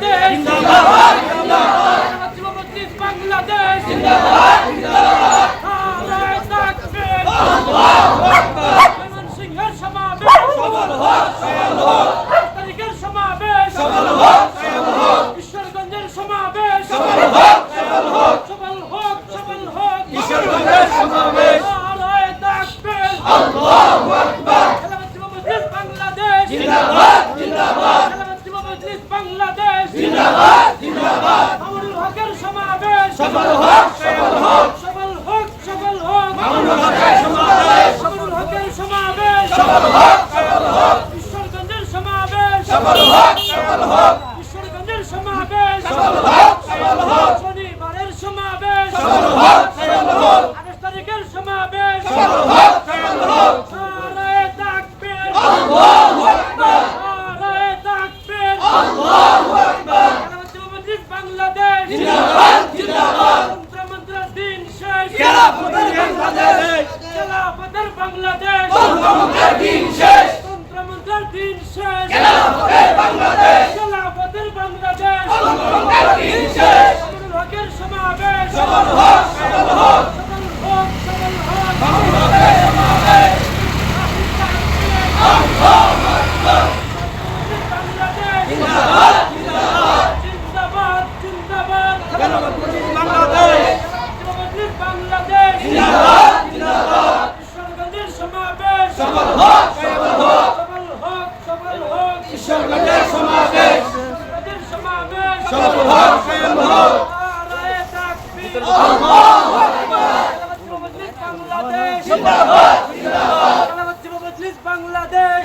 বাংলাদেশ জিন্দাবাদ জিন্দাবাদ। বাংলাদেশ বাংলাদেশ জিন্দাবাদ জিন্দাবাদ। নারায়ে তাকবীর আল্লাহু আকবার ময়মনসিংহের সমাবেশ। সফল হোক বাংলাদেশ। জিন্দাবাদ জিন্দাবাদ। তন্ত্র মন্ত্র দিন শেষ। খেলাফতের বাংলাদেশ। খেলাফতের বাংলাদেশ। তন্ত্র মন্ত্র দিন শেষ। তন্ত্র মন্ত্র দিন শেষ। খেলাফতের বাংলাদেশ। খেলাফতের বাংলাদেশ। তন্ত্র মন্ত্র দিন শেষ। আমাদের হকের সমাবেশ। সমাবেশ সমাবেশ বাংলাদেশ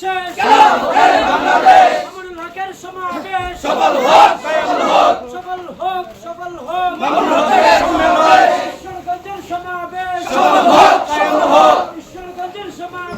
শেষ বাংলাদেশ মামুনুল হকের সমাবেশ। সফল হোক সফল হোক সফল হোক সফল হোক মামুনুল হকের সমাবেশ। ঈশ্বরগঞ্জের সমাবেশ। সফল হোক সফল হোক ঈশ্বরগঞ্জের সমাবেশ।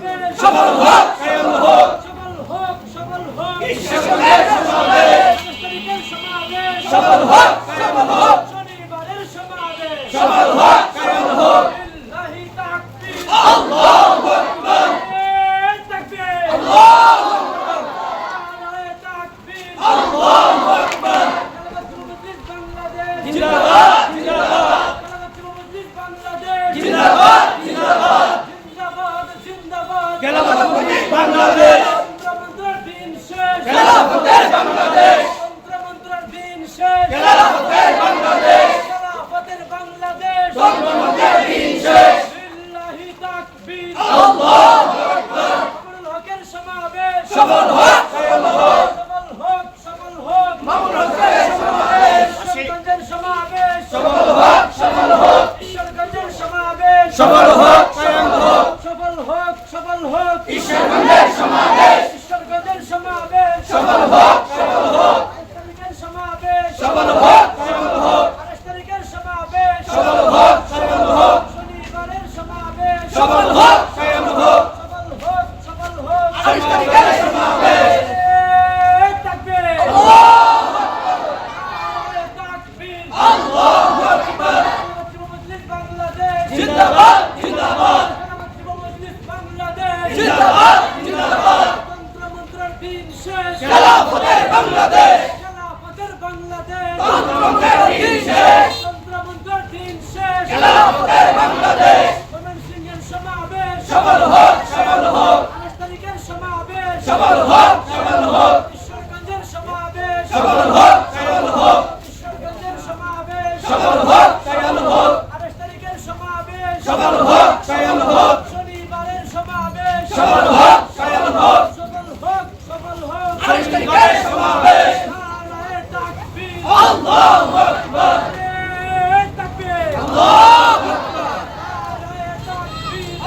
খেলাফতের বাংলাদেশ। খেলাফতের বাংলাদেশ। তন্ত্রমুখের দিন শেষ। তন্ত্রমুখের দিন শেষ। খেলাফতের বাংলাদেশ। মোমেন সিংহের সমাবেশ। সফল হোক সফল হোক। আঠাশ তারিখের সমাবেশ। সফল হোক সফল হোক। ঈশ্বরগঞ্জের সমাবেশ। সফল হোক।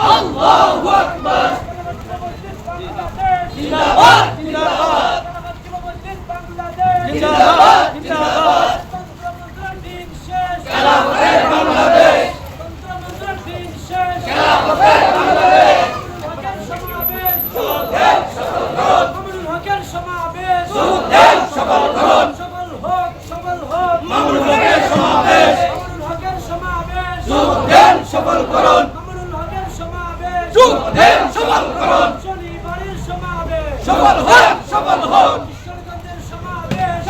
আল্লাহু আকবার জিন্দাবাদ জিন্দাবাদ জিন্দাবাদ জিন্দাবাদ খেলা হবে বাংলাদেশ খেলা হবে বাংলাদেশ সুখদেব সফল করুন মামুনুল হকের সমাবেশ সফল করুন সুখদেব সফল করুন শনিবারের সমাবেশ সফল হোক সফল হোক কিশোরগঞ্জের সমাবেশ